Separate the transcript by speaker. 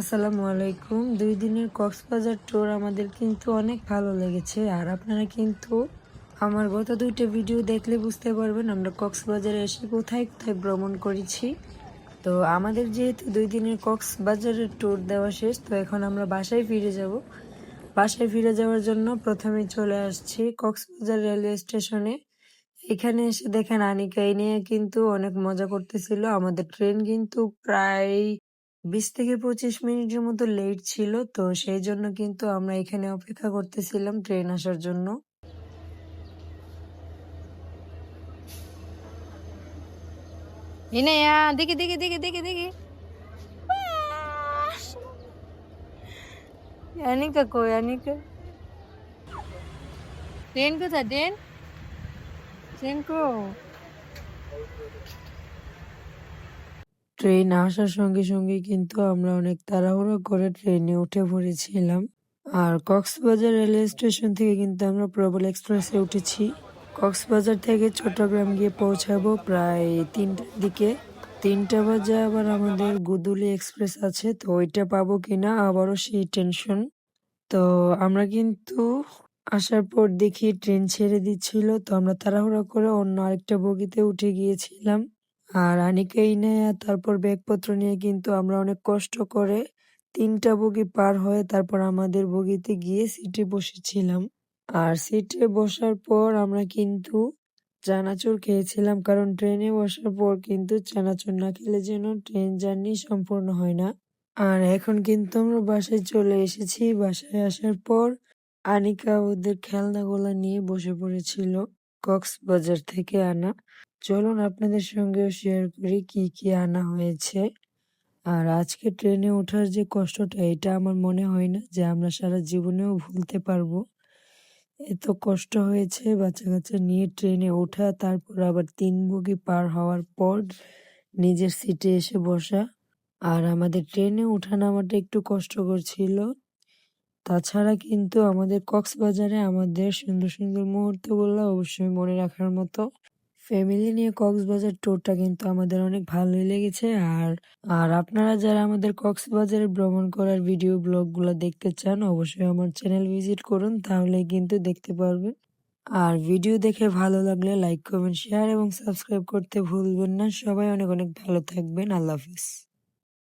Speaker 1: আসসালামু আলাইকুম। দুই দিনের কক্সবাজার ট্যুর আমাদের কিন্তু অনেক ভালো লেগেছে। আর আপনারা কিন্তু আমার গত দুইটা ভিডিও দেখলে বুঝতে পারবেন আমরা কক্সবাজারে এসে কোথায় কোথায় ভ্রমণ করেছি। তো আমাদের যেহেতু দুই দিনের কক্সবাজারের ট্যুর দেওয়া শেষ, তো এখন আমরা বাসায় ফিরে যাব। বাসায় ফিরে যাওয়ার জন্য প্রথমে চলে আসছি কক্সবাজার রেলওয়ে স্টেশনে এখানে এসে দেখেন আনিকা এই নিয়ে কিন্তু অনেক মজা করতেছিল। আমাদের ট্রেন কিন্তু প্রায় বিশ থেকে পঁচিশ মিনিটের মতো লেট ছিল তো সেই জন্য কিন্তু আমরা এখানে অপেক্ষা করতেছিলাম ট্রেন আসার জন্য।
Speaker 2: দেখি দেখি দেখি দেখি দেখি।
Speaker 1: আনিকা কই আনিকা
Speaker 2: ট্রেন কোথায় ট্রেন?
Speaker 1: ট্রেন কো? ট্রেন আসার সঙ্গে সঙ্গে কিন্তু আমরা অনেক তাড়াহুড়ো করে ট্রেনে উঠে পড়েছিলাম। আর কক্সবাজার রেলওয়ে স্টেশন থেকে কিন্তু আমরা প্রবল এক্সপ্রেসে উঠেছি। কক্সবাজার থেকে চট্টগ্রাম গিয়ে পৌঁছাবো প্রায় তিনটার দিকে। তিনটা বাজে আবার আমাদের গুদুলি এক্সপ্রেস আছে, তো ওইটা পাবো কিনা আবারও সেই টেনশন তো আমরা কিন্তু আসার পর দেখি ট্রেন ছেড়ে দিচ্ছিল, তো আমরা তাড়াহুড়া করে অন্য আরেকটা বগিতে উঠে গিয়েছিলাম। আর আনিকা ইনায়া তারপর ব্যাগপত্র নিয়ে কিন্তু আমরা অনেক কষ্ট করে তিনটা বগি পার হয়ে তারপর আমাদের বগিতে গিয়ে সিটে বসেছিলাম। আর সিটে বসার পর আমরা কিন্তু চানাচুর খেয়েছিলাম, কারণ ট্রেনে বসার পর কিন্তু চানাচুর না খেলে যেন ট্রেন জার্নি সম্পূর্ণ হয় না। আর এখন কিন্তু আমরা বাসায় চলে এসেছি। বাসায় আসার পর আনিকা ওদের খেলনাগুলো নিয়ে বসে পড়েছিল। কক্সবাজার থেকে আনা। চলুন আপনাদের সঙ্গেও শেয়ার করি কি কি আনা হয়েছে। আর আজকে ট্রেনে ওঠার যে কষ্টটা, এটা আমার মনে হয় না যে আমরা সারা জীবনেও ভুলতে পারব। এত কষ্ট হয়েছে বাচ্চা কাচ্চা নিয়ে ট্রেনে ওঠা, তারপর আবার তিন বগি পার হওয়ার পর নিজের সিটে এসে বসা। আর আমাদের ট্রেনে ওঠা নামাটা একটু কষ্টকর ছিল। তাছাড়া কিন্তু আমাদের কক্সবাজারে আমাদের সুন্দর সুন্দর মুহূর্তগুলো অবশ্যই মনে রাখার মতো। ফ্যামিলি নিয়ে কক্সবাজার ট্যুরটা কিন্তু আমাদের অনেক ভালোই লেগেছে। আর আর আপনারা যারা আমাদের কক্সবাজারে ভ্রমণ করার ভিডিও ব্লগগুলো দেখতে চান, অবশ্যই আমার চ্যানেল ভিজিট করুন তাহলে কিন্তু দেখতে পারবেন। আর ভিডিও দেখে ভালো লাগলে লাইক কমেন্ট শেয়ার এবং সাবস্ক্রাইব করতে ভুলবেন না। সবাই অনেক অনেক ভালো থাকবেন। আল্লাহ হাফিজ।